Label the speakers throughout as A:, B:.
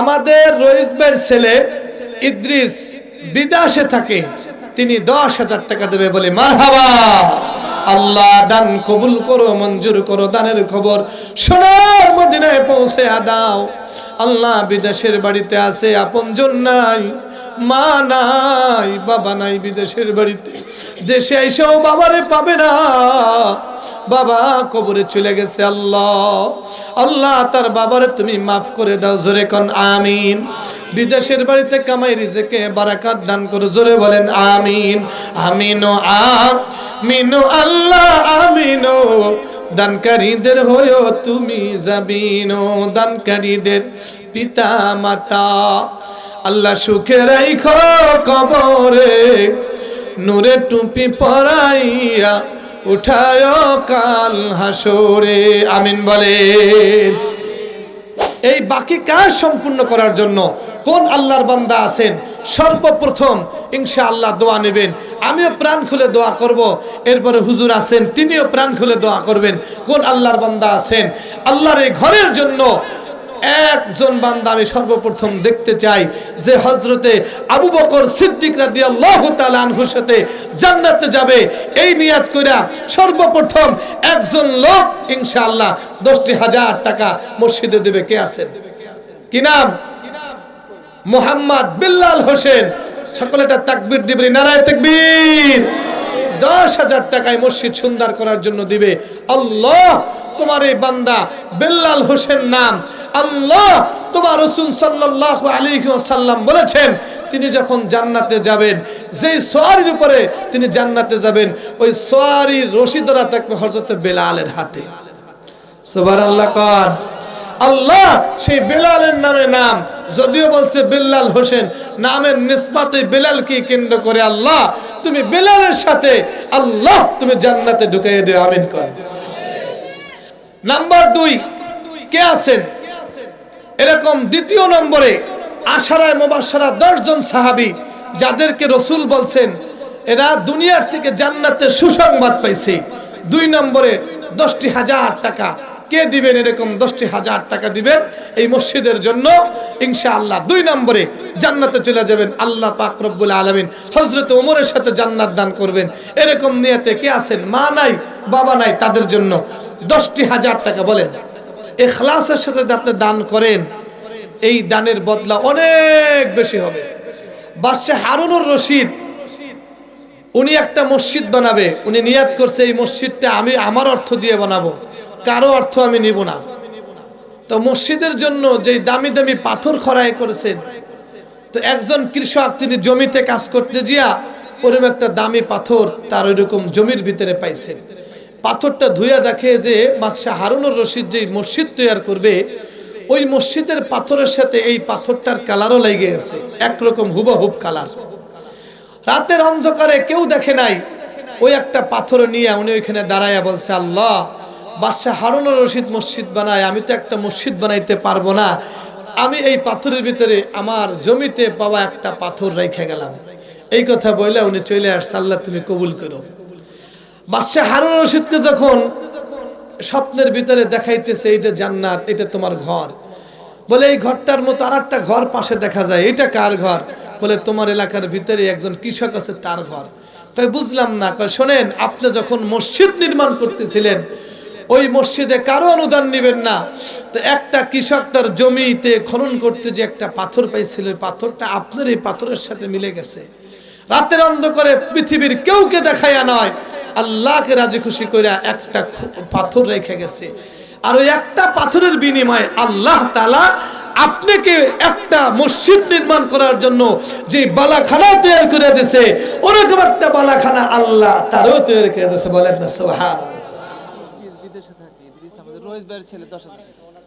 A: আমাদের রইসবের ছেলে ইদ্রিস বিদেশে থাকে, তিনি দশ হাজার টাকা দেবে বলে, মারহাবা, আল্লাহ দান কবুল করো, মঞ্জুর করো, দানের খবর সোনার মদিনায় পৌঁছে দাও। আল্লাহ বিদেশের বাড়িতে আছে, আপনজন নাই। মা নাই, বাবা নাই বিদেশের বাড়িতে। দেশে এসেও বাবারে পাবে না। বাবা কবরে চলে গেছে আল্লাহ। আল্লাহ তার বাবারে তুমি মাফ করে দাও, জোরে কন, আমিন। বিদেশের বাড়িতে কামাই রিজেকে বারাকাত দান করো, জোরে বলেন, আমিন। আমিনো আমিনো আল্লাহ, আমিনো। দানকারীদের হয়েও তুমি যাবিনো দানকারীদের পিতা মাতা আল্লাহ সুখে রাইখো কবরে, নূরে টুপি পরাইয়া উঠায় কাল হাসরে। আমিন বলে এই বাকি কাজ সম্পূর্ণ করার জন্য কোন আল্লাহর বান্দা আছেন? সর্বপ্রথম ইনশা আল্লাহ দোয়া নেবেন। আমিও প্রাণ খুলে দোয়া করব। এরপরে হুজুর আছেন, তিনিও প্রাণ খুলে দোয়া করবেন। কোন আল্লাহর বান্দা আছেন? আল্লাহর এই ঘরের জন্য একজন বান্দা আমি সর্বপ্রথম দেখতে চাই যে হজরতে আবু বকর সিদ্দিক রাদি আল্লাহ আনহুর সাথে জান্নাতে যাবে। এই নিয়াত কইরা সর্বপ্রথম একজন লোক ইনশাআল্লাহ দশটি হাজার টাকা মসজিদে দেবে। কে আছেন? কি নাম? মোহাম্মদ বিল্লাল হোসেন। সকলেটা তাকবির দিবি। নারায় তাকবীর। দশ হাজার টাকায় মসজিদ সুন্দর করার জন্য দিবে। আল্লাহ তোমার এই বান্দা বেল্লাল হোসেন নাম। আল্লাহ তোমার রসুল সাল্লাহ আলী সাল্লাম বলেছেন, তিনি যখন জান্নাতে যাবেন, যেই সোয়ারির উপরে তিনি জান্নাতে যাবেন, ওই সোয়ারির রশিদরা থাকবে হজরত বেলালের হাতে। সোবার আল্লাহ কর আল্লাহ সেই বেলালের নামে নাম, যদিও বলছে বেল্লাল হোসেন, নামের নিসবাত ওই বেলালকে কেন্দ্র করে আল্লাহ, তুমি বেলালের সাথে আল্লাহ তুমি জান্নাতে ঢুকাইয়ে দিও, আমিন কর নাম্বার দুই, কে আছেন? এরকম দ্বিতীয় নম্বরে আশারায় মোবাসারা দশজন সাহাবি যাদেরকে রসুল বলছেন, এরা দুনিয়ার থেকে জান্নাতে সুসংবাদ পাইছে। দুই নম্বরে দশটি হাজার টাকা কে দিবেন? এরকম দশটি হাজার টাকা দিবেন এই মসজিদের জন্য। ইনশা আল্লাহ দুই নম্বরে জান্নাতে চলে যাবেন আল্লাহ পাক রব্বুল আলমিন। হজরত ওমরের সাথে জান্নাত দান করবেন। এরকম নিয়েতে কে আছেন? মা নাই, বাবা নাই, তাদের জন্য দশটি হাজার টাকা বলেন। এখলাসের সাথে আপনি দান করেন, এই দানের বদলা অনেক বেশি হবে। বাদশাহ হারুনুর রশিদ, উনি একটা মসজিদ বানাবে। উনি নিয়াত করছে, এই মসজিদটা আমি, আমার অর্থ দিয়ে বানাবো। কারও অর্থ আমি নিব না। তো মসজিদের জন্য যে দামি দামি পাথর খরাই করেছেন, তো একজন কৃষক তিনি জমিতে কাজ করতে গিয়া ওরকম একটা দামি পাথর তার ওইরকম জমির ভিতরে পাইছেন। পাথরটা ধুইয়া দেখে যে বাদশাহ হারুনুর রশিদ যে মসজিদ তৈরি করবে, ওই মসজিদের পাথরের সাথে এই পাথরটার কালারও লেগে গেছে, একরকম হুবহুব কালার। রাতের অন্ধকারে কেউ দেখে নাই, ওই একটা পাথর নিয়ে উনি ওইখানে দাঁড়াইয়া বলছে, আল্লাহ বাদশাহ হারুনুর রশিদ মসজিদ বানায়, আমি তো একটা মসজিদ বানাইতে পারব না। আমি এই পাথরের ভিতরে আমার জমিতে পাওয়া একটা পাথর রেখে গেলাম। এই কথা বলে উনি চলে আসছে, আল্লাহ তুমি কবুল করো। বাদশাহ হারুন রশিদকে যখন স্বপ্নের ভিতরে দেখাইতেছে, এইটা জান্নাত, এটা তোমার ঘর। বলে, এই ঘরটার মতো আর একটা ঘর পাশে দেখা যায়, এটা কার ঘর? বলে, তোমার এলাকার ভিতরে একজন কৃষক আছে, তার ঘর। তাই বুঝলাম না শোনেন, আপনি যখন মসজিদ নির্মাণ করতেছিলেন ওই মসজিদে কারও অনুদান নেবেন না। তো একটা কৃষক তার জমিতে খনন করতে যে একটা পাথর পাইছিল পাথরটা আপনার এই পাথরের সাথে মিলে গেছে। রাতের অন্ধকারে পৃথিবীর কেউকে দেখাইয়া নয়, আল্লাহকে রাজি খুশি করে একটা পাথর রেখে গেছে। আর ওই একটা পাথরের বিনিময়ে আল্লাহ তালা আপনাকে একটা মসজিদ নির্মাণ করার জন্য যে বালাখানা তৈরি করে দিছে ওরকম একটা বালাখানা আল্লাহ তারও তৈরি করে দিছে বলেন না
B: ইদ্রিস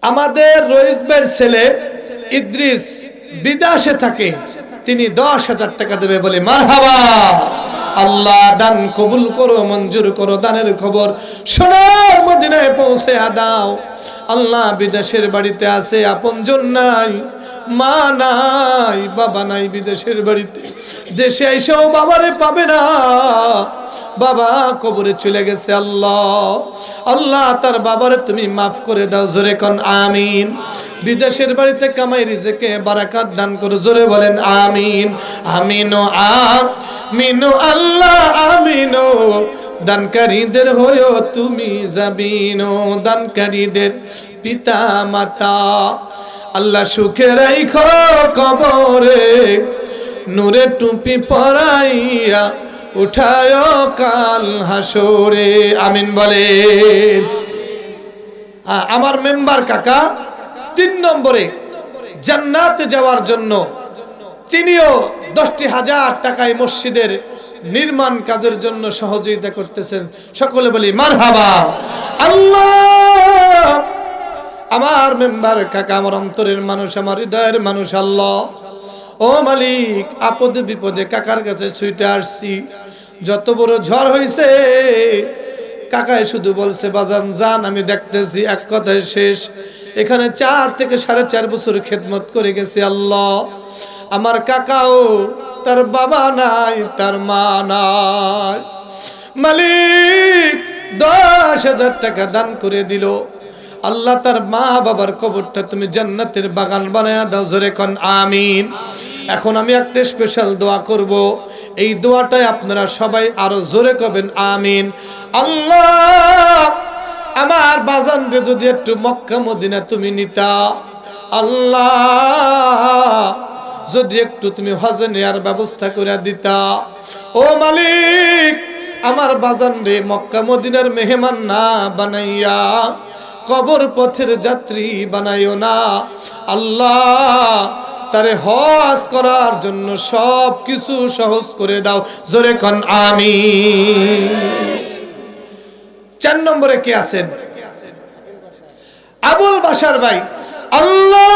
B: আমাদের
A: রইসবের ছেলে ইদ্রিস বিদেশে থাকে, তিনি দশ হাজার টাকা দেবে বলে মার আল্লাহ দান কবুল করো, মঞ্জুর করো, দানের খবর সোনার মদিনায় পৌঁছে দাও। আল্লাহ বিদেশের বাড়িতে আছে আপন নাই। মা নাই, বাবা নাই বিদেশের বাড়িতে। দেশে এসেও বাবারে পাবে না। বাবা কবরে চলে গেছে আল্লাহ। আল্লাহ তার বাবারে তুমি মাফ করে দাও, জোরে কন, আমিন। বিদেশের বাড়িতে কামাই রিজেকে বারাকাত দান করো, জোরে বলেন, আমিন। আমিনো আমিনো আল্লাহ, আমিনো। দানকারীদের হয়েও তুমি যাবিনো দানকারীদের পিতা মাতা আল্লাহ সুখে রাইখো কবরে, নূরে টুপি পরাইয়া উঠায় কাল হাসরে। আমিন বলে। আমার মেম্বার কাকা তিন নম্বরে জান্নাতে যাওয়ার জন্য, তিনিও দশটি হাজার টাকায় মসজিদের নির্মাণ কাজের জন্য সহযোগিতা করতেছেন। সকলে বলি মার হাবা আল্লাহ! আমার মেম্বার কাকা, আমার অন্তরের মানুষ, আমার হৃদয়ের মানুষ, আল্লাহ। ও মালিক, আপদে বিপদে কাকার কাছে ছুটে আসছি। যত বড় ঝড় হয়েছে কাকায় শুধু বলছে, বাজান, যান, আমি দেখতেছি, এক কথায় শেষ। এখানে চার থেকে সাড়ে চার বছর খেদমত করে গেছে আল্লাহ। আমার কাকাও, তার বাবা নাই, তার মা নাই। মালিক, দশ হাজার টাকা দান করে দিল। আল্লাহ তার মা বাবার কবরটা তুমি জান্নাতের বাগান বানায় দাও, জোরে কন, আমিন। এখন আমি একটা স্পেশাল দোয়া করব। এই দোয়াটাই আপনারা সবাই আরও জোরে কবেন, আমিন। আল্লাহ, আমার বাজানরে যদি একটু মক্কা, মদিনা তুমি নিতা। আল্লাহ, যদি একটু তুমি হজে নেয়ার ব্যবস্থা করে দিতা। ও মালিক, আমার বাজান রে মক্কা, মদিনার মেহমান না বানাইয়া কবর পথের যাত্রী বানাইও না। আল্লাহ, তারে হজ করার জন্য সব কিছু সহজ করে দাও। জোরে কন আমি চার নম্বরে কে আছেন? আবুল বাসার ভাই, আল্লাহ,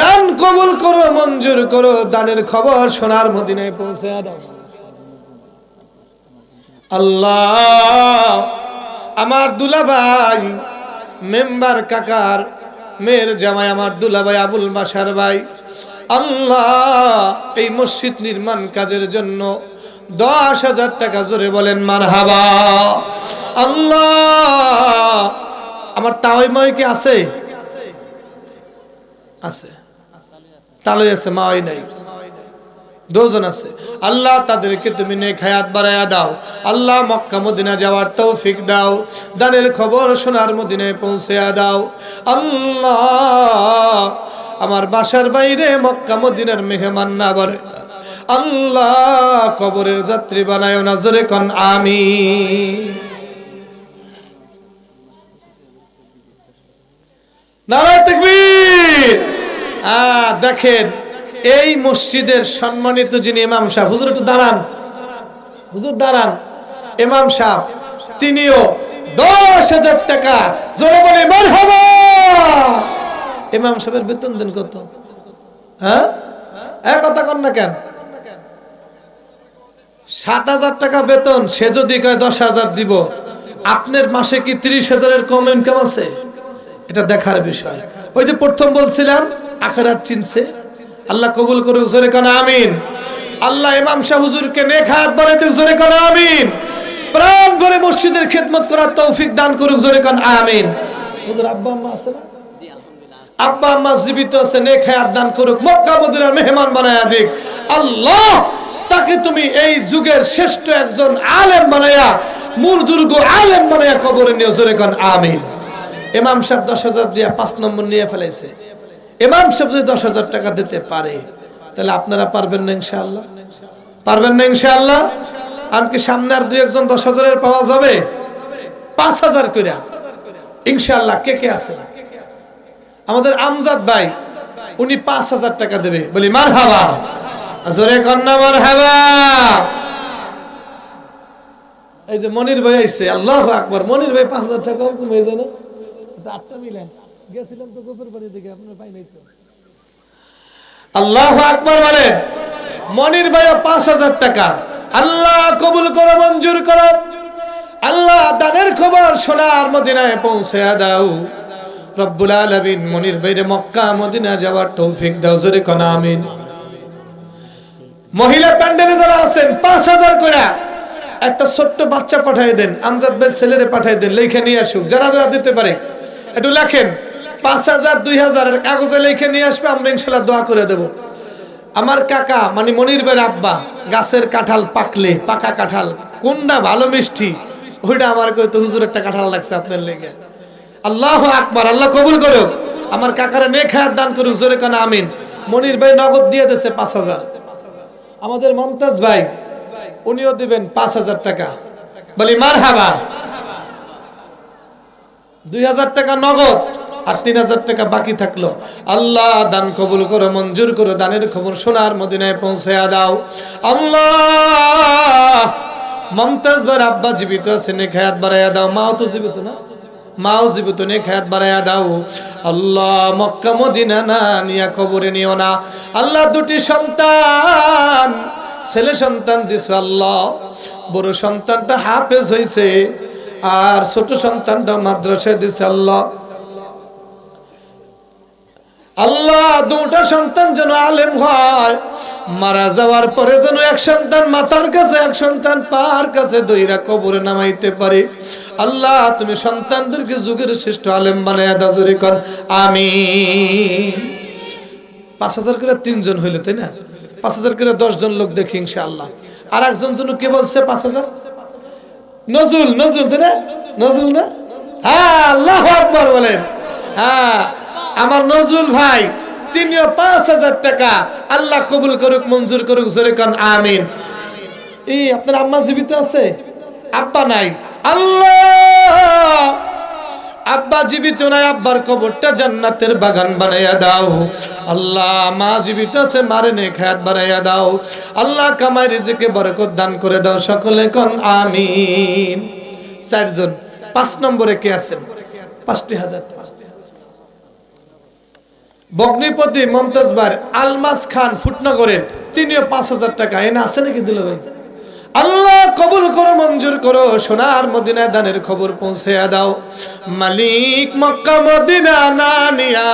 A: দান কবুল করো, মঞ্জুর করো, দানের খবর সোনার মদিনায় পৌঁছে দাও। আল্লাহ আমার দুলাভাই, মেম্বার কাকার মেয়ের জামাই আমার দুলাভাই আবুল বাসার ভাই। আল্লাহ, এই মসজিদ নির্মাণ কাজের জন্য দশ হাজার টাকা জোরে বলেন মার হাবা আল্লাহ, আমার তাওয়াই কি আছে? আছে। তালই আছে, মাওয়াই নাই। দুজন আছে। আল্লাহ তাদেরকে তুমি নেক হায়াত বাড়ায়া দাও। আল্লাহ মক্কা মদিনা যাওয়ার তৌফিক দাও। দানের খবর সোনার মদিনায় পৌঁছে দাও। আল্লাহ, আমার বাসার বাইরে মক্কা মদিনার মেহমান না বাড়ে। আল্লাহ, কবরের যাত্রী বানায় না জোরে কন আমি নারায় আ দেখেন এই মসজিদের সম্মানিত যিনি ইমাম সাহেব, হুজুর একটু দাঁড়ান। হুজুর দাঁড়ান। ইমাম সাহেব, তিনিও দশ হাজার টাকা। জোরে বলে ইমাম সাহেবের বেতন দেন কত? হ্যাঁ? এক কথা কন না কেন? সাত হাজার টাকা বেতন, সে যদি কয় দশ হাজার দিব। আপনার মাসে কি ত্রিশ হাজারের কম ইনকাম আছে? এটা দেখার বিষয়। ওই যে প্রথম বলছিলাম, আখেরাত চিনছে। আল্লাহ কবুল করুক, জোরে কানা আমিন। আল্লাহ ইমাম শাহ হুজুরকে নেক হাত বাড়াই দিক, জোরে কানা আমিন। প্রাণ ভরে মসজিদের খেদমত করার তৌফিক দান করুক, জোরে কান আমিন। হুজুর আব্বা আম্মা আছে না? আব্বা আম্মা জীবিত আছে, নেক হায়াত দান করুক, মক্কা মদিনার মেহমান বানায়া দিক। আল্লাহ, তাকে তুমি এই যুগের শ্রেষ্ঠ একজন আলেম বানায়া মুরজুর্গ আলেম বানায়া কবরে নিয়ে জোরে কান আমিন। ইমাম সাহেব দশ হাজার দিয়া পাঁচ নম্বর নিয়ে ফেলেছে ইমাম সাহেব যদি দশ হাজার টাকা দিতে পারে, তাহলে আপনারা পারবেন না ইনশাআল্লাহ। পারবেন না ইনশাআল্লাহ? আনকি সামনে আর দুই একজন দশ হাজারের পাওয়া যাবে? পাঁচ হাজার করে ইনশাআল্লাহ, কে কে আছে? আমাদের আমজাদ ভাই, উনি পাঁচ হাজার টাকা দেবে। বলি মার হাবা জোরে কন্যা মার হাবা এই যে মনির ভাই আইছে, আল্লাহ আকবার। মনির ভাই পাঁচ হাজার টাকা কমে যায় না? আটটা মিলেন গেছিলাম তো গোপের বাড়ি আপনার পাই নাই তো। আল্লাহ আকবার মনির পাঁচ হাজার টাকা। আল্লাহ কবুল করো, মঞ্জুর করো। আল্লাহ দানের খবর সোনার মদিনায় পৌঁছে দাও। রব্বুল আলামিন মনির বাইরে মক্কা, মদিনা যাওয়ার তৌফিক দাও, জোরে আমিন। মহিলা প্যান্ডেলে যারা আছেন, পাঁচ হাজার করে একটা ছোট্ট বাচ্চা পাঠিয়ে দেন, আমজাদ ভাই ছেলেরে পাঠিয়ে দেন, লেখে নিয়ে আসুক, যারা যারা দিতে পারে। একটু লেখেন পাঁচ হাজার, দুই হাজার কাগজে লেখে নিয়ে আসবে, আমরা ইনশাল্লাহ দোয়া করে দেব। আমার কাকা মানে মনির ভাইয়ের আব্বা, গাছের কাঁঠাল পাকলে, পাকা কাঁঠাল, কোনটা ভালো মিষ্টি, ওইটা আমার কইতো হুজুর, একটা কাঁঠাল লাগছে আপনার লেগে। আল্লাহ আকবার, আল্লাহ কবুল করুক। আমার কাকারা নে খায়াত দান করুক, জোরে কানা আমিন। মনির ভাই নগদ দিয়ে দিছে পাঁচ হাজার। আমাদের মমতাজ ভাই, উনিও দিবেন পাঁচ হাজার টাকা। বলি মার হাবা দুই হাজার টাকা নগদ। আর তিন হাজার টাকা বাকি থাকল। আল্লাহ দান কবুল করো, মঞ্জুর করো, দানের খবর সোনার মদিনায় পৌঁছে দাও। আল্লাহ মমতাজ ভাই আব্বা জীবিত আছে নে খায়াত বাড়াইয়া দাও। মাও তো জীবিত না? মাও জীবিত নে খায়াত বাড়াইয়া দাও। আল্লাহ মক্কা মদিনা না নিয়া কবরে নিও না। আল্লাহ দুটি সন্তান, ছেলে সন্তান দিছে আল্লাহ। বড় সন্তানটা হাফেজ হইছে, আর ছোট সন্তানটা মাদ্রাসায় দিছে আল্লাহ। আল্লাহ দুটা সন্তান যেন আলেম হয়। মারা যাওয়ার পরে যেন এক সন্তান মাথার কাছে, এক সন্তান পার কাছে দইরা কবরে নামাইতে পারে। আল্লাহ, তুমি সন্তানদেরকে যুগের শ্রেষ্ঠ আলেম বানায় দাজুরি কন। আমি পাঁচ হাজার করে তিনজন হইল, তাই না? পাঁচ হাজার করে দশ জন লোক দেখি ইনশাআল্লাহ। আর একজন জন কে বলছে পাঁচ হাজার? নজরুল নজরুল, তাই না? নজরুল না? হ্যাঁ আল্লাহ আকবর বলেন। হ্যাঁ আমার নজরুল ভাই, তিনিও পাঁচ হাজার টাকা। আল্লাহ কবুল করুক, মঞ্জুর করুক, জোরে কান, আমিন। এই, আপনার আম্মা জীবিত আছে? আব্বা নাই। আল্লাহ! আব্বা জীবিত নাই, আব্বার কবরটা জান্নাতের বাগান বানাইয়া দাও। আল্লাহ, মা জীবিত আছে, মারে নে খায়াত বানাইয়া দাও। আল্লাহ, কামাই রিজিকে বরকত দান করে দাও, সকলে কোন, আমিন। চারজন, পাঁচ নম্বরে কে আছেন? পাঁচটি হাজার বগ্নিপতি মমতাজ বার আলমাস খান ফুটনগরের, তিনিও পাঁচ হাজার টাকা। এনে আছে নাকি দিল ভাই? আল্লাহ কবুল করো, মঞ্জুর করো, সোনার মদিনা দানের খবর পৌঁছে দাও। মালিক মক্কা মদিনা না নিয়া,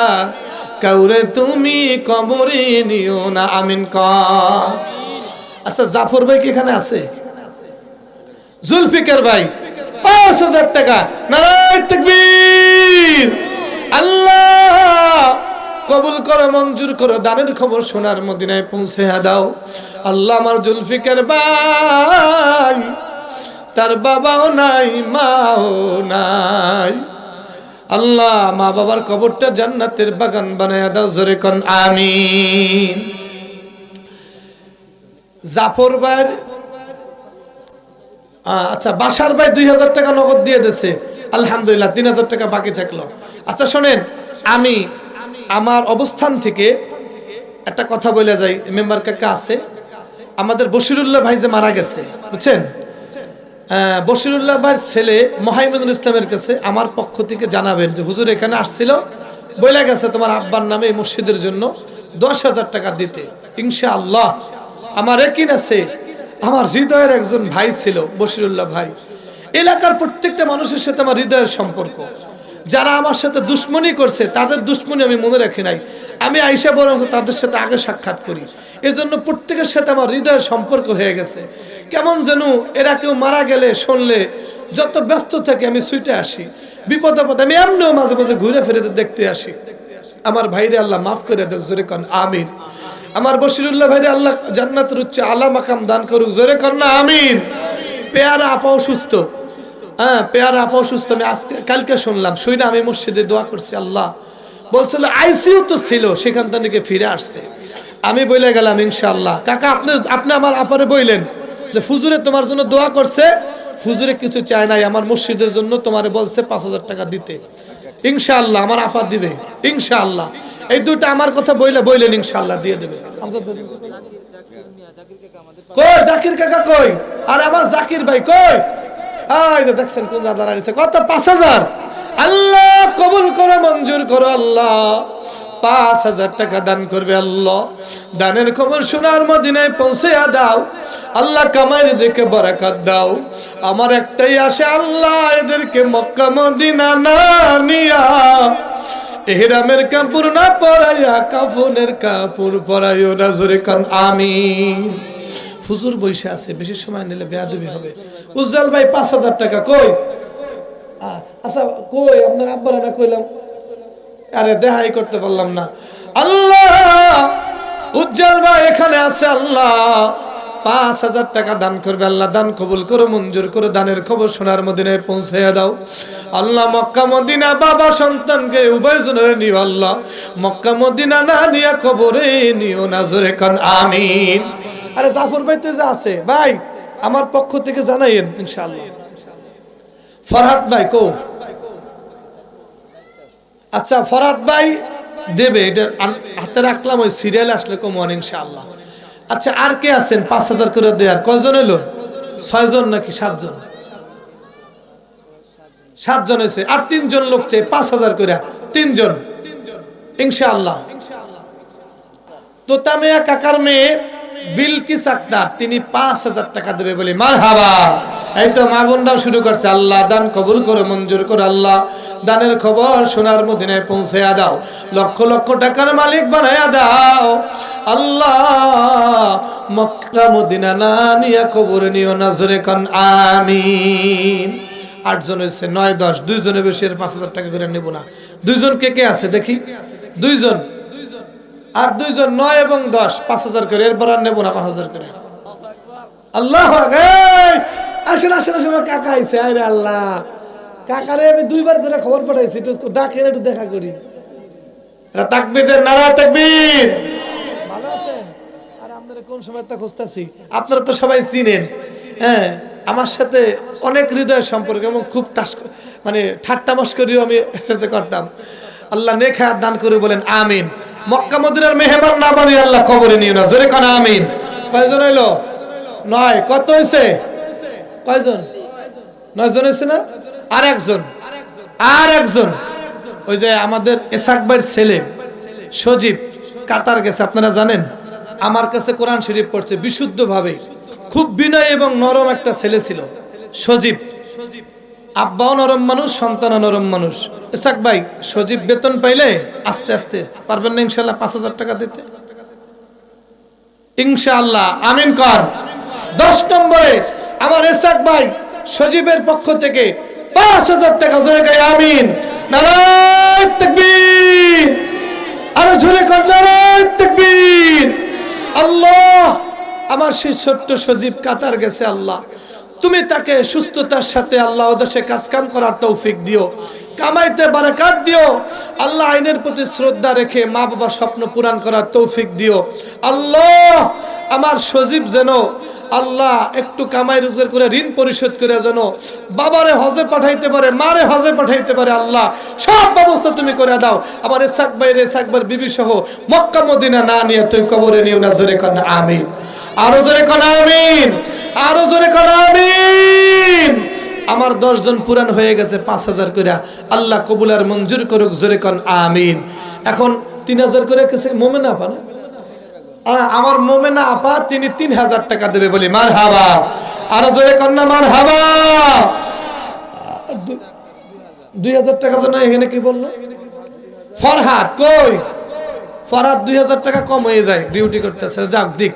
A: কাউরে তুমি কবরে নিও না, আমিন ক। আচ্ছা জাফর ভাই কি এখানে আছে? জুলফিকার ভাই, পাঁচ হাজার টাকা। নারায় তকবীর। আল্লাহ কবুল করো, মঞ্জুর করো, দানের খবর সোনার মদিনায় পৌঁছে দাও। আল্লাহ আমার জুলফিকার ভাই, তার বাবাও নাই, মাও নাই। আল্লাহ মা বাবার কবরটা জান্নাতের বাগান বানায় দাও, জোরে কন, আমিন। জাফর ভাইয়ের আচ্ছা বাসার ভাই দুই হাজার টাকা নগদ দিয়ে দিছে আলহামদুলিল্লাহ, তিন হাজার টাকা বাকি থাকল। আচ্ছা শোনেন, আমি আমার অবস্থান থেকে একটা কথা বলে যাই, মেম্বার কাকা আছে। আমাদের বশিরুল্লাহ ভাই যে মারা গেছে, বুঝছেন? বশিরুল্লাহ ভাইয়ের ছেলে মহাইমুদুল ইসলামের কাছে আমার পক্ষ থেকে জানাবেন যে, হুজুর, এখানে আসছিল বলে গেছে তোমার আব্বার নামে এই মসজিদের জন্য দশ হাজার টাকা দিতে। ইনশা আল্লাহ আমার একিন আছে, আমার হৃদয়ের একজন ভাই ছিল বশিরুল্লাহ ভাই। এলাকার প্রত্যেকটা মানুষের সাথে আমার হৃদয়ের সম্পর্ক। যারা আমার সাথে দুশ্মনী করছে, তাদের দুশ্মনী আমি মনে রাখি নাই। আমি আইসা বরং তাদের সাথে আগে সাক্ষাৎ করি। এজন্য প্রত্যেকের সাথে আমার হৃদয়ের সম্পর্ক হয়ে গেছে। কেমন যেন এরা কেউ মারা গেলে শুনলে যত ব্যস্ত থাকে আমি সুইটে আসি। বিপদ আপদে, আমি এমনিও মাঝে মাঝে ঘুরে ফিরে দেখতে আসি। আমার ভাইরে আল্লাহ মাফ করে দেখ, জোরে কন, আমিন। আমার বশিরুল্লাহ ভাইরে আল্লাহ জান্নাতের উচ্চ আলা মাকাম দান করুক, জোরে কন না, আমিন। পেয়ারা আপাও অসুস্থ হ্যাঁ পেয়ারা আপা অসুস্থ আমি আজকে কালকে শুনলাম শুই না আমি মসজিদে দোয়া করছি আল্লাহ। বলছিল আইসিউ তো ছিল সেখান থেকে ফিরে আসছে। আমি বলে গেলাম ইনশাআল্লাহ। কাকা আপনি আপনি আমার আপারে বইলেন যে ফুজুরে তোমার জন্য দোয়া করছে ফুজুরে কিছু চায় নাই আমার মসজিদের জন্য তোমারে বলছে পাঁচ হাজার টাকা দিতে। ইনশাআল্লাহ আমার আপা দিবে ইনশাআল্লাহ। এই দুটো আমার কথা বইলে বইলেন ইনশাআল্লাহ দিয়ে দেবে। কই জাকির কাকা কই? আর আমার জাকির ভাই কই? যে দেখছেন কোন দাদা দাঁড়িয়েছে কত? পাঁচ হাজার। আল্লাহ কবুল করো, মঞ্জুর করো, আল্লাহ। পাঁচ হাজার টাকা দান করবে আল্লাহ। দানের খবর শোনার মদিনায় পৌঁছে দাও। আল্লাহ কামাই রেজেকে বরাকাত দাও। আমার একটাই আসে আল্লাহ এদেরকে মক্কা মদিনা না নিয়া এহরামের কাপড় না পরাইয়া কাফনের কাপড় পরাইও না, জোরে কান, আমিন। ফুজুর বৈশে আছে, বেশি সময় নিলে বেয়াদবি হবে। উজ্জ্বল ভাই, পাঁচ হাজার টাকা, কই? আচ্ছা কই? আপনার আব্বারা না কইলাম? আরে দেখাই করতে পারলাম না। আল্লাহ, উজ্জ্বল ভাই এখানে আছে, আল্লাহ। পাঁচ হাজার টাকা দান করবে, আল্লাহ দান কবুল করো, মঞ্জুর করে, দানের খবর সোনার মদিনায় পৌঁছে দাও। আল্লাহ, মক্কা মদিনা বাবা সন্তানকে উভয় জনের নিও, আল্লাহ। মক্কা মদিনা না নিয়া কবরে নিও না জোরে কান, আমিন। আরে জাফর ভাই তো যে আছে, ভাই, আমার পক্ষ থেকে জানাইয়েন, ইনশাআল্লাহ। ফরহাদ ভাই কো আচ্ছা ফরাদ ভাই দেবে, এটা হাতে রাখলাম, ওই সিরিয়াল আসলে কমন ইনশাআল্লাহ। আচ্ছা আর কে আছেন? পাঁচ হাজার করে দেয়ার। কয়জন এলো ছয়জন নাকি সাতজন? সাতজন হয়েছে। আর তিনজন লোক চাই, পাঁচ হাজার করে। তিনজন। ইনশাআল্লাহ। তো তামিয়া কাকার মেয়ে বিলকিস আক্তার তিনি পাঁচ হাজার টাকা দেবে বলে মার হাবা এই তো মা বোনরাও শুরু করছে, আল্লাহ দান কবুল করে, মঞ্জুর করে, আল্লাহ দানের খবর সোনার মদিনায় পৌঁছে দাও, লক্ষ লক্ষ টাকার মালিক বানায়া দাও। আল্লাহ মক্কা মদিনা না নিয়া কবর নিও নজরে কন, আমিন। আটজন হয়েছে, নয়, দশ দুইজনে বেশি পাঁচ হাজার টাকা করে নেব না। দুইজন কে কে আছে দেখি? দুইজন। আর দুইজন নয় এবং দশ, পাঁচ হাজার করে। এরপর আর নেব না পাঁচ হাজার করে। আল্লাহ আসেন আসেন আসেন। কাকা আইসে আরে আল্লাহ। কাকারে আমি দুইবার করে খবর পাঠাইছি। একটু ডাকেন, একটু দেখা করি। তাকবির নারা, তাকবির। ভালো আছেন? আর আপনারা কোন সময় তা খুঁজতেছি? আপনারা তো সবাই চিনেন। হ্যাঁ আমার সাথে অনেক হৃদয় সম্পর্ক এবং খুব টাস মানে ঠাট্টা মস্করিও আমি সাথে করতাম। আল্লাহ নেখা দান করে বলেন, আমিন। মক্কা মদিনার মেহমান না বানি আল্লাহ খবরে নিও না। জোরে কানা আমিন। কয়জন হইল? নয়। কত হয়েছে কয়জন? নয় জন হয়েছে না? আর একজন আর একজন ওই যে আমাদের এসাক ভাইয়ের ছেলে, সজীব, কাতার গেছে, আপনারা জানেন? আমার কাছে কোরআন শরীফ পড়ছে বিশুদ্ধভাবে। খুব বিনয় এবং নরম একটা ছেলে ছিল, সজীব। আব্বাও নরম মানুষ, সন্তানও নরম মানুষ। এসাক ভাই, সজীব বেতন পাইলে আস্তে আস্তে, পারবেন না ইনশাল্লাহ পাঁচ হাজার টাকা দিতে? ইনশাআল্লাহ, আমিন কর। দশ নম্বরে, আমার এসাক ভাই, সজীবের পক্ষ থেকে পাঁচ হাজার টাকা জোরে গায়ে, আমিন। নারায় তাকবীর। আরও জোরে কর, নারায় তাকবীর। আল্লাহ, আমার সেই ছোট্ট সজীব কাতার গেছে, আল্লাহ। তুমি তাকে সুস্থতার সাথে আল্লাহ ওদেশে কাজ কাম করার তৌফিক দিও, কামাইতে বারাকাত দিও, আল্লাহ আইনের প্রতি শ্রদ্ধা রেখে মা বাবা স্বপ্ন পূরণ করার তৌফিক দিও। আল্লাহ, আমার সজীব যেন আল্লাহ একটু কামাই রোজগার করে, ঋণ পরিশোধ করে যেন বাবারে হজে পাঠাইতে পারে, মারে হজে পাঠাইতে পারে, আল্লাহ, সব ব্যবস্থা তুমি করে দাও। আমার এসাক ভাই এসাক ভাই বিবি সহ মক্কা মদিনা না নিয়ে তুই কবরে নিও না, জোরে কন আমিন। আরও জোরে কন আমিন। আরও জোরে কন আমিন। আমার জন পুরান হয়ে গেছে, পাঁচ হাজার করে আল্লাহ কবুল আর মঞ্জুর করুক, জোরে কন, আমিন। এখন তিন হাজার করে কেছে আপা না? আ- আমার মোমেনা আপা, তিনি তিন হাজার টাকা দেবে বলি মার হাবা আরও জোরে কন্যা মার হাবা দুই হাজার টাকা জন্য এখানে কি বলল? ফরহাদ, কই? ফরহাদ দুই হাজার টাকা কম হয়ে যায়, ডিউটি করতেছে, যাক, দিক।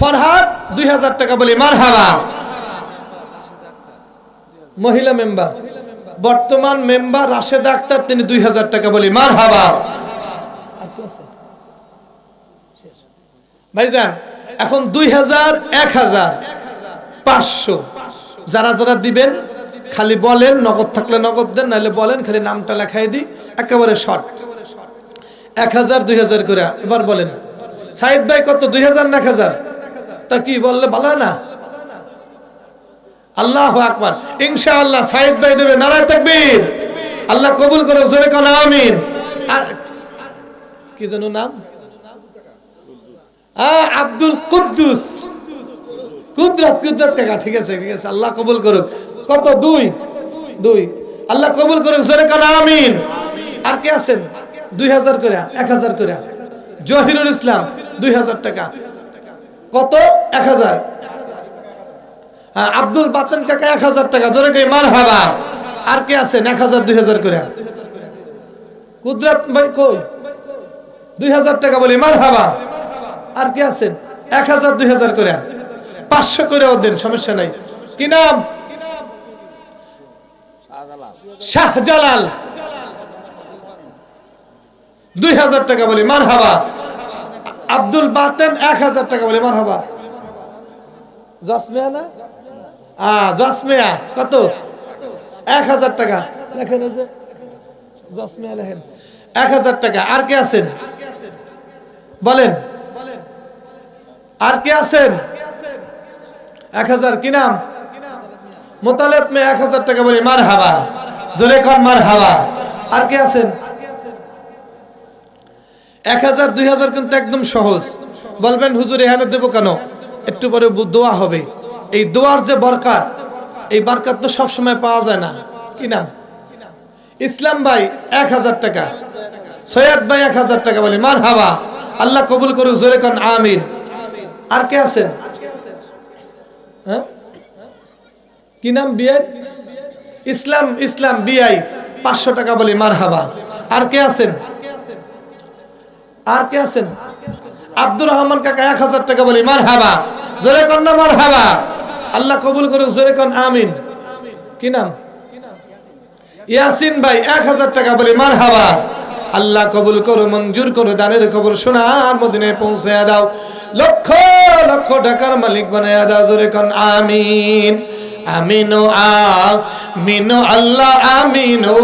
A: ফরহাদ দুই হাজার টাকা বলি মার হাবা মহিলা মেম্বার, বর্তমান মেম্বার রাশেদ আক্তার, তিনি দুই হাজার টাকা বলি মার হাবা ভাইজান, এখন দুই হাজার, এক হাজার, পাঁচশো। যারা যারা দিবেন, খালি বলেন, নগদ থাকলে নগদ দেন, নাহলে বলেন, খালি নামটা লেখাই দিই, একেবারে শর্ট। এক হাজার, দুই হাজার করে, এবার বলেন। সাইড ভাই কত? দুই হাজার না এক হাজার? তা কি বললে হয় না? আল্লাহ আকবার। ইনশা আল্লাহ সাইদ ভাই দেবে নারায় তাকবীর। আল্লাহ কবুল করে জোরে কোন, আমিন। কি যেন নাম? আব্দুল কুদ্দুস। কুদরত কুদরত কাকা, ঠিক আছে ঠিক আছে, আল্লাহ কবুল করুক। কত? দুই? দুই। আল্লাহ কবুল করুক, জোরে কান, আমিন। আর কে আছেন? দুই হাজার করে, এক হাজার করে। জহিরুল ইসলাম, দুই হাজার টাকা। কত? এক হাজার। হ্যাঁ, আব্দুল বাতেন কাকা এক হাজার টাকা। জোরে কে মার হাবা আর কে আছেন? এক হাজার দুই হাজার করে। কুদরত ভাই কই? দুই হাজার টাকা বলি মার হাবা আর কে আছেন? এক হাজার দুই হাজার করে। পাঁচশো করে ওদের সমস্যা নাই। কি নাম? শাহজালাল। দুই হাজার টাকা বলি মার হাবা আব্দুল বাতেন এক হাজার টাকা বলি মার হাবা। জসমিয়া না? আহ জসমিয়া কত? এক হাজার টাকা। লেখেন যে জসমিয়া লেখেন। এক হাজার টাকা। আর কে আছেন? বলেন। আর কে আছেন? এক হাজার কি নাম? মোতালেব মে এক হাজার টাকা বলে মার হাবা জোরে কর মার হাবা আর কে আছেন? এক হাজার, দুই হাজার কিন্তু একদম সহজ। বলবেন, হুজুর, এখানে দেবো কেন? একটু পরে দোয়া হবে। এই দোয়ার যে বরকাত, এই বরকাত তো সবসময় পাওয়া যায় না। কি নাম? ইসলাম ভাই, এক হাজার টাকা। সৈয়দ ভাই, এক হাজার টাকা বলি মার হাবা আল্লাহ কবুল করুক, জোরে কন, আমিন। আর কে আছেন? হ্যাঁ? কি নাম বিয়ের? ইসলাম ইসলাম বিআই, পাঁচশো টাকা বলি মার হাবা আর কে আছেন? আর কে আছেন? আব্দুর রহমান কাকা এক হাজার টাকা বলি মার হাবা জোরে কন না মার হাবা আল্লাহ কবুল করুক, জোরে কন আমিন। কি নাম? ইয়াসিন ভাই, এক হাজার টাকা বলি মার হাবা আল্লাহ কবুল করো, মঞ্জুর করো, দানের খবর শোনার মদিনায় পৌঁছে দাও। লক্ষ লক্ষ টাকার মালিক বানায় দাও, জোরে কন আমিন। আমিনো আমিনো আল্লাহ, আমিনো।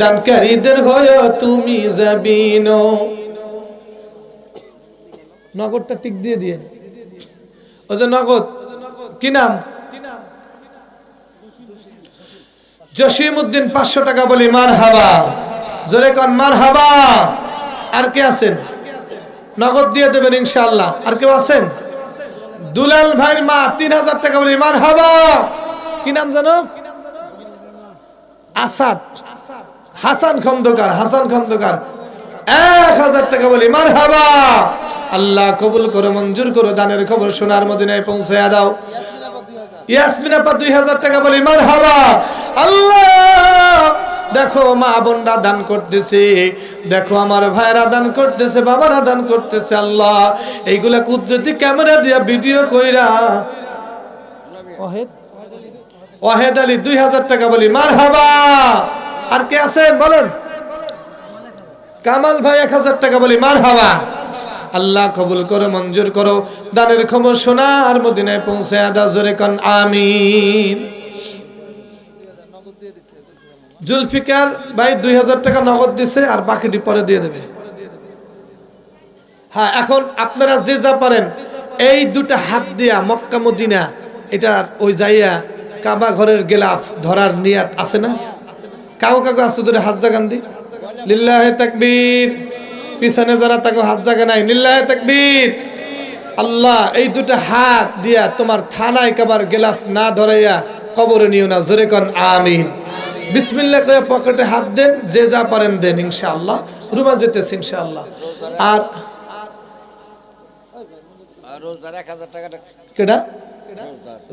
A: দানকারীদের হয় তুমি যাবিনো নগদটা টিক দিয়ে দিয়ে ও যে নগদ, কি নাম? জসিম উদ্দিন পাঁচশো টাকা বলি মার হাবা জোরে কন মার হাবা আর কে আছেন? নগদ দিয়ে দেবেন ইনশাআল্লাহ। আর কেউ আছেন? দুলাল ভাইয়ের মা, তিন হাজার টাকা বলি মার হাবা কি নাম জানো? আসাদ। হাসান খন্দকার হাসান খন্দকার। এক হাজার টাকা বলি মার হাবা আল্লাহ কবুল করো, মঞ্জুর করো, দানের খবর সোনার মদিনায় পৌঁছে দাও।
B: ইয়াসমিন দুই হাজার
A: টাকা বলি মার হাবা আল্লাহ, দেখো মা বোনরা দান করতেছে, দেখো আমার ভাইরা দান করতেছে, বাবারা দান করতেছে, আল্লাহ, এইগুলা কুদরতি ক্যামেরা দিয়া ভিডিও কইরা। ওহেদ আলী, দুই হাজার টাকা বলি মার হাবা আর কে আছেন? বলেন। কামাল ভাই এক হাজার টাকা বলি মার হাবা আল্লাহ কবুল করো, মঞ্জুর করো, দানের খবর শোনা আর মদিনায় পৌঁছে আদা, জোরে কন, আমিন। জুলফিকার ভাই দুই হাজার টাকা নগদ দিছে আর বাকিটি পরে দিয়ে দেবে। হ্যাঁ এখন আপনারা যে যা পারেন, এই দুটা হাত দিয়া মক্কা, মদিনা এটার ওই যাইয়া কাবা ঘরের গেলাফ ধরার নিয়াত আছে না? কাউ কাউ আছে ধরে হাত জাগান দি। লিল্লাহে তাকবীর। পিছনে যারা তাকে হাত জাগা নাই লিল্লাহে তাকবীর। আল্লাহ এই দুটা হাত দিয়া তোমার থানায় কাবার গেলাফ না ধরাইয়া কবরে নিও না জোরে কন আমিন। বিসমিল্লাহ কয়ে পকেটে হাত দেন যে যা পারেন দেন ইনশাআল্লাহ। রুমাল যেতেছে ইনশাআল্লাহ। আর কেটা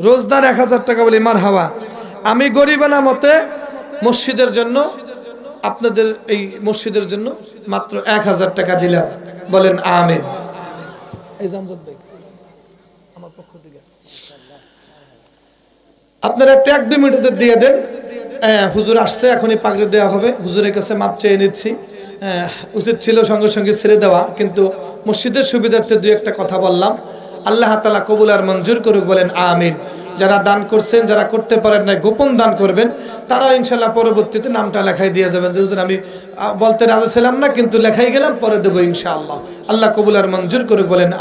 C: রোজদার
A: এক হাজার টাকা বলি মার হাওয়া আমি গরিবানা মতে মসজিদের জন্য আপনাদের এই মসজিদের জন্য মাত্র এক হাজার টাকা দিলাম। বলেন আমিন। এই জামজাদ ভাই আমার পক্ষ থেকে। আপনারা একটা এক দুই মিনিটের দিয়ে দেন। হুজুর আসছে এখনই পাগড়ি দেওয়া হবে। হুজুরের কাছে মাপ চেয়ে নিচ্ছি। উচিত ছিল সঙ্গে সঙ্গে ছেড়ে দেওয়া কিন্তু মসজিদের সুবিধার্থে দুই একটা কথা বললাম। আল্লাহ তালা কবুল আর মঞ্জুর করুক বলেন আমিন। যারা দান করছেন যারা করতে পারেন না গোপন দান করবেন তারাও ইনশাল্লাহ পরবর্তীতে নামটা লেখাই দিয়ে যাবেন। যে আমি বলতে রাজি ছিলাম না কিন্তু লেখাই গেলাম পরে দেবো ইনশাআল্লাহ। আল্লাহ কবুল আর মঞ্জুর করুক বলেন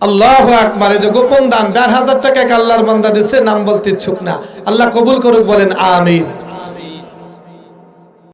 A: আল্লাহ আকবার যে গোপন দান দেড় হাজার টাকা এক আল্লাহর বান্দা দিচ্ছে নাম বলতে ইচ্ছুক না। আল্লাহ কবুল করুক বলেন আমিন।